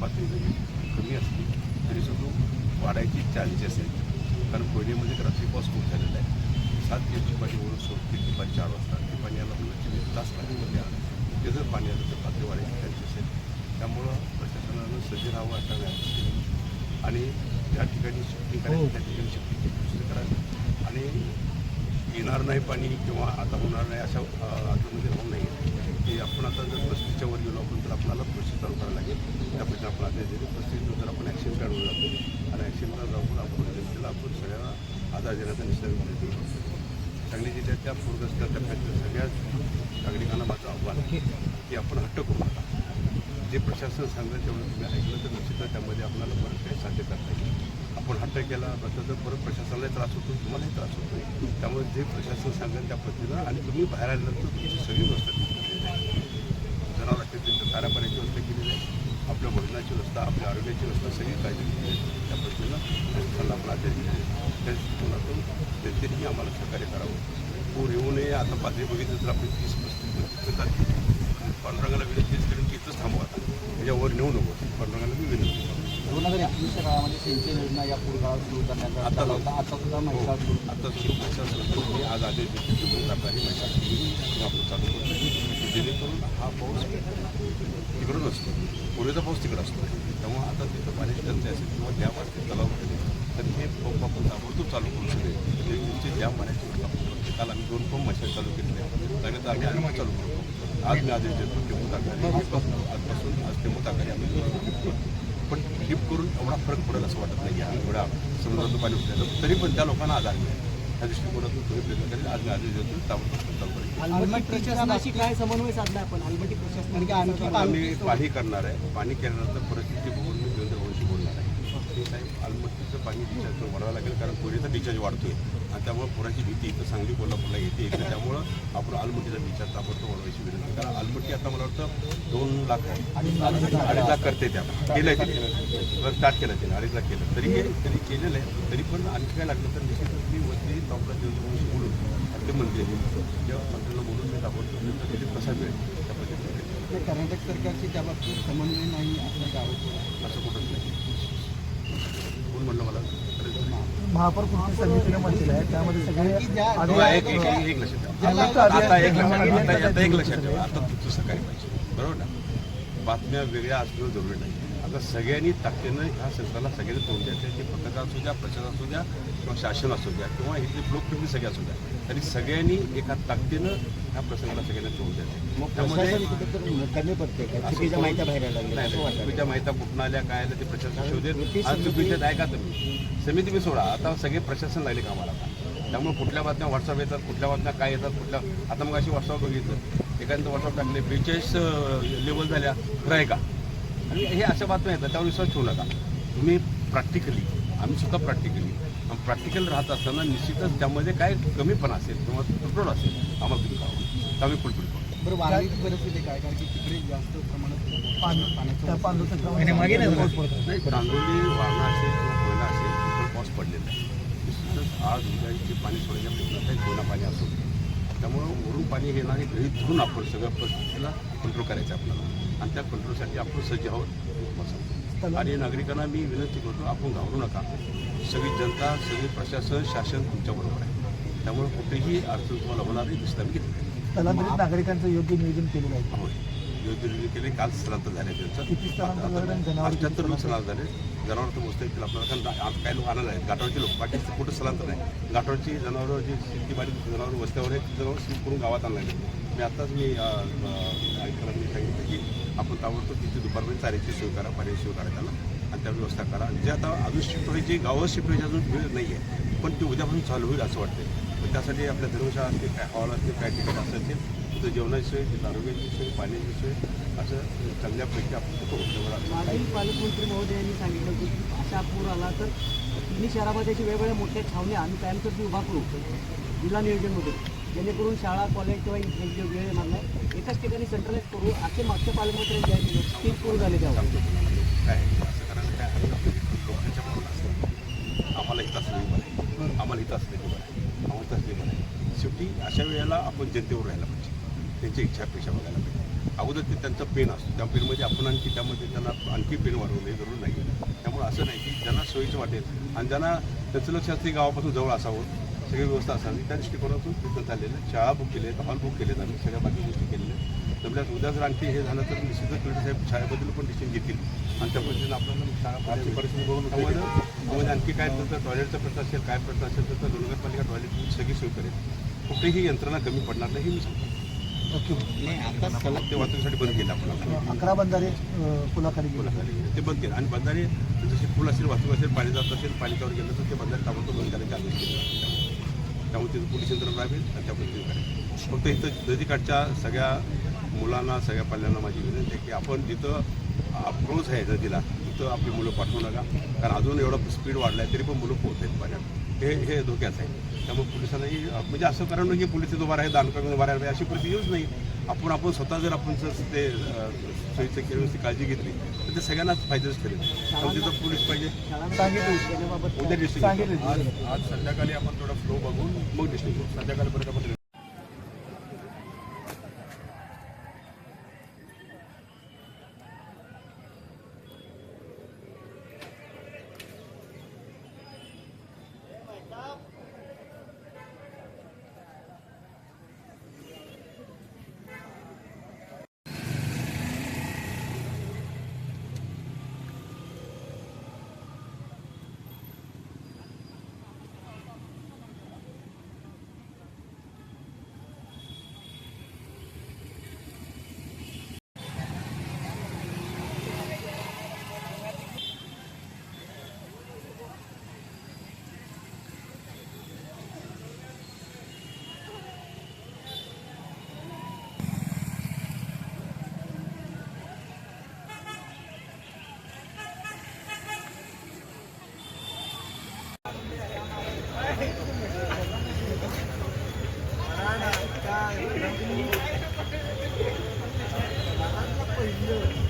पातळी जरी कमी असली तरी सुद्धा वाढायची चान्सेस आहेत. कारण कोयनेमध्ये रात्री पाऊस खूप झालेला आहे. सात दिवशी पाणी ओढून सोड ते दुपारी चार वाजता ते पाणी आलं म्हणजे तास पाणीमध्ये आलं. ते जर पाणी आलं तर पातळी वाढायची चान्सेस आहेत. त्यामुळं प्रशासनानं सज्ज राहावं अशा व्यायाम आणि त्या ठिकाणी शिफ्टिंग करायची त्या ठिकाणी शिफ्टिंगची दुसरी करावी. आणि येणार नाही पाणी किंवा आता होणार नाही अशा आतमध्ये होऊ नये. की आपण आता जर पस्तीसच्या वर गेलो आपण तर आपल्याला प्रोसेस चालू करायला लागेल. त्यापेक्षा आपण आता जरी पस्तीस आपण ॲक्शन काढून जातो. आणि ॲक्शनला जाऊन आपण जनतेला आपण सगळ्यांना आधार देण्याचा निश्चय करू शकतो सांगली जिल्ह्यातल्या पूरग्रस्त टप्प्यातील सगळ्याच नागरिकांना माझं आव्हान की आपण हट्ट करू नका. जे प्रशासन सांगेल तेवढं तुम्ही ऐकलं तर निश्चितच त्यामध्ये आपल्याला परत काही साध्य करता येईल. आपण हट्ट केला नंतर तर परत प्रशासनालाही त्रास होतो तुम्हालाही त्रास होतो त्यामुळे जे प्रशासन सांगेल त्या पद्धतीनं आणि तुम्ही बाहेर आल्यानंतर तुमची सगळी व्यवस्था केली जाईल. जनावर असतील त्यांचं चारा व्यवस्था केली जाईल. आपल्या भोजनाची व्यवस्था आपल्या आरोग्याची व्यवस्था सगळी काळजी घेतली जाईल. त्या पद्धतीनं प्रशासनाला आपण आदेश दिले त्या दृष्टिकोनातून जनतेनेही आम्हाला सहकार्य करावं. पूर येऊ नये आता पातळी बघितलं तर आपण तीस पस्तीस पंचवीस जाते पांडुरंगाला करून की इथंच थांबवा. म्हणजे आता त्याच्यावर नेऊ नको. पांडुरंगाला मी विनंती करतो. दोन हजार एकवीसच्या काळामध्ये सिंचन योजना या पूर काळात सुरू करण्यात आता होता. आता सुद्धा महिला सुरू. हो. आता सुरू प्रशासन मी आज आदेश महिला आपण चालू करतो जेणेकरून हा पाऊस तिकडून असतो. पूर्वीचा पाऊस तिकडं असतो. त्यामुळे आता तिथं पाण्याची टंचाई असेल. किंवा डॅम असतील तलाव असतील तर हे पंप आपण ताबडतोब चालू करू शकेल म्हणजे तुमची डॅम पाण्याची. काल आम्ही दोन पंप मशीन चालू आहेत. त्यानंतर आम्ही आणखी चालू करतो. आज मी आदेश देतो टेमू ताकारी आजपासून आज टेमू ताकारी आम्ही. पण ट्रिप करून एवढा फरक पडेल असं वाटत नाही. की एवढा समुद्रातून पाणी उठलेलं तरी पण त्या लोकांना आधार मिळेल. त्या दृष्टिकोनातून तुम्ही प्रयत्न करेल. आज मी आदेश देतो ताबडतोब आम्ही पाणी करणार आहे. पाणी केल्यानंतर परिस्थिती बघून मी देवेंद्र बोलणार आहे. ते साहेब पाणी डिस्चार्ज वाढवा लागेल कारण कोरेचा डिस्चार्ज वाढतोय. आणि त्यामुळे पुराची भीती इथं सांगली कोल्हापूरला येते. त्यामुळं आपण आलमट्टीचा डिस्चार्ज ताबडतोब वाढवायची विनंती कारण आलमट्टी आता मला वाटतं दोन लाख अडीच लाख अडीच लाख करते त्या. केलं आहे तिने स्टार्ट केलं तिने अडीच लाख केलं. तरी हे तरी केलेलं आहे. तरी पण आणखी काय लागलं तर निश्चितच मी वरती टॉपला देऊन बोलून ते मंत्री जेव्हा त्या मंत्र्यांना बोलून मी ताबडतोब त्यांचा कसा मिळेल. त्या पद्धतीने कर्नाटक सरकारची त्याबाबतीत समन्वय नाही आपल्या गावात असं कुठंच नाही कोण म्हणलं मला महापौर कृती समितीने म्हटलेलं आहे. त्यामध्ये सगळे हो, एक एक एक- एक लक्षात एक लक्षात आता आता एक लक्षात ठेवा. आता तुमचं सकाळी पाहिजे. बरोबर ना? बातम्या वेगळ्या असणं जरुरी नाही. आता सगळ्यांनी ताकदीनं ह्या संस्थाला सगळ्यांनी तोंड द्यायचं ते पत्रकार असू द्या प्रशासन असू द्या किंवा शासन असू द्या किंवा इथले लोकप्रतिनिधी सगळे असू द्या. तरी सगळ्यांनी एका ताकदीनं ह्या प्रसंगाला सगळ्यांना तोंड पडते का? चुकीच्या माहिती बाहेर नाही चुकीच्या माहिती कुठून आल्या काय आल्या ते प्रशासन शोधेल. आज चुकीच्यात आहे का तुम्ही? समिती मी सोडा. आता सगळे प्रशासन लागले कामाला. आता त्यामुळे कुठल्या बातम्या व्हॉट्सअप येतात कुठल्या बातम्या काय येतात कुठल्या आता मग अशी व्हॉट्सअप बघितलं. एखादं व्हॉट्सअप टाकले बेचाळीस लेवल झाल्या खरं का? आणि हे अशा बातम्या येतात त्यावर विश्वास ठेवू नका. तुम्ही प्रॅक्टिकली आम्ही सुद्धा प्रॅक्टिकली प्रॅक्टिकल राहत असताना निश्चितच त्यामध्ये काय कमीपणा असेल किंवा तुटवड असेल आम्हाला तुम्ही फुलफिल करू बरं परिस्थिती काय? कारण की तिकडे जास्त प्रमाणात पाणी- पाण्याचं त्या पांडुरंगाच्या पाऊस पडतो. नाही तांदोली वारणा असेल किंवा कोयना असेल तिकडे पाऊस पडलेला आहे. आज उद्या इथे पाणी सोडण्याच्या प्रयत्नात आहे कोयना पाणी असो. त्यामुळं वरून पाणी घेणारे गृहित धरून आपण सगळ्या परिस्थितीला कंट्रोल करायचं आहे आपल्याला. आणि त्या कंट्रोलसाठी आपण सज्ज आहोत. हे. आणि नागरिकांना मी विनंती करतो आपण घाबरू नका. सगळी जनता सगळी प्रशासन शासन तुमच्याबरोबर आहे. त्यामुळे कुठेही अडचण तुम्हाला होणार नाही दिसता मी घेतली. स्थलांतरित नागरिकांचं योग्य नियोजन केलेलं आहे. होय. योग्य रिलीज केले काल स्थलांतर झाले त्यांचं. किती स्थलांतर झालं आणि अठ्याहत्तर लोक स्थलांतर झाले. जनावर तर मोजता येतील आपल्याला कारण आज काही लोक आलेले आहेत. घाटावरचे लोक बाकीचं कुठं स्थलांतर नाही. घाटावरची जनावरं जी शेतीबाडी जनावर वस्त्यावर आहेत ती जनावर सुरू करून गावात आणले मी आत्ताच मी आयुक्तांनी सांगितलं की आपण ताबडतोब तिथे दुपारपर्यंत चाऱ्याची सोय करा पाण्याची सोय करा त्याला आणि त्या व्यवस्था करा. जे आता अजून शिफ्ट व्हायची गावं शिफ्ट व्हायची अजून वेळ नाही आहे पण ते उद्यापासून चालू होईल असं वाटतंय. पण त्यासाठी आपल्या धर्मशाळा असतील काय हॉल असतील काय ठिकाण असतील तिथं जेवणाची सोय तिथं आरोग्याची सोय पाण्याची सोय असं चांगल्यापैकी आपण. मागील पालकमंत्री महोदयांनी सांगितलं की अशा पूर आला तर तिन्ही शहरामध्ये अशी वेगवेगळ्या मोठ्या छावण्या आम्ही कायमस्वरूपी उभा करू. जिल्हा नियोजनमधून जेणेकरून शाळा कॉलेज किंवा यांची वेळ नाही एकाच ठिकाणी सेंट्रलाइज करू असे मागच्या पालकमंत्र्यांनी जाहीर केलं तीन पूर झाले त्यावर. काय लोकांच्या मनात असतं आम्हाला इथं असलं बरं आहे आम्हाला इथं असलं बरं आहे आम्हाला तसलं बरं आहे शेवटी अशा वेळेला आपण जनतेवर राहायला पाहिजे. त्यांची इच्छा अपेक्षा बघायला पाहिजे. अगोदर ते त्यांचा पेन असतो. त्या पेनमध्ये आपण आणखी त्यामध्ये त्यांना आणखी पेन वाढवणे जरूर नाही त्यामुळे असं नाही की ज्यांना सोयीचं वाटेल आणि ज्यांना त्याचं लक्ष असते गावापासून जवळ असावं सगळी व्यवस्था असावी त्या दृष्टिकोनातून तिथं झालेलं शाळा बुक केले आहेत हॉल बुक केलेत आम्ही सगळ्या बाकी गोष्टी केलेल्या. जमल्यास उद्या जर आणखी हे झालं तर निश्चितच कलेक्टर साहेब शाळेबद्दल पण डिसिजन घेतील. आणि त्या पद्धतीने आपल्याला परिस्थिती बघून त्यामध्ये आणखी काय तर टॉयलेटचा प्रश्न असेल काय प्रश्न असेल तर नगरपालिका टॉयलेटची सगळी सोय करेल. कुठेही यंत्रणा कमी पडणार नाही हे मी सांगतो. ओके. नाही आता सलग ते वाहतुकीसाठी बंद केलं आपण अकरा बंधारे पुलाखाली पुलाखाली. ते बंद केलं. आणि बंधारे जसे पूल असेल वाहतूक असेल पाणी जात असेल पाणी त्यावर गेलं तर ते बंधारे ताबडतोब बंद करायचे आदेश केले त्यामुळे त्यामुळे तिथं पोलीस यंत्रणा राहील आणि त्या पद्धतीने करायचं. फक्त इथं नदीकाठच्या सगळ्या मुलांना सगळ्या पाल्यांना माझी विनंती आहे की आपण जिथं अप्रोच आहे नदीला तिथं आपली मुलं पाठवू नका. कारण अजून एवढा स्पीड वाढला आहे तरी पण मुलं पोहोच आहेत पाण्यात हे हे धोक्याचं आहे. त्यामुळे पोलिसांनाही म्हणजे असं कारण नाही की पोलीस उभा राहे दानकरून उभा राहावे अशी परिस्थिती येऊच नाही. आपण आपण स्वतः जर आपण जर ते सोयीचं केलं काळजी घेतली तर ते सगळ्यांनाच फायदेच ठरेल. तिथं पोलीस पाहिजे सांगितलं. उद्या डिस्ट्रिक्ट आज संध्याकाळी आपण थोडा फ्लो बघून मग डिस्ट्रिक्ट संध्याकाळपर्यंत आपण Thank you.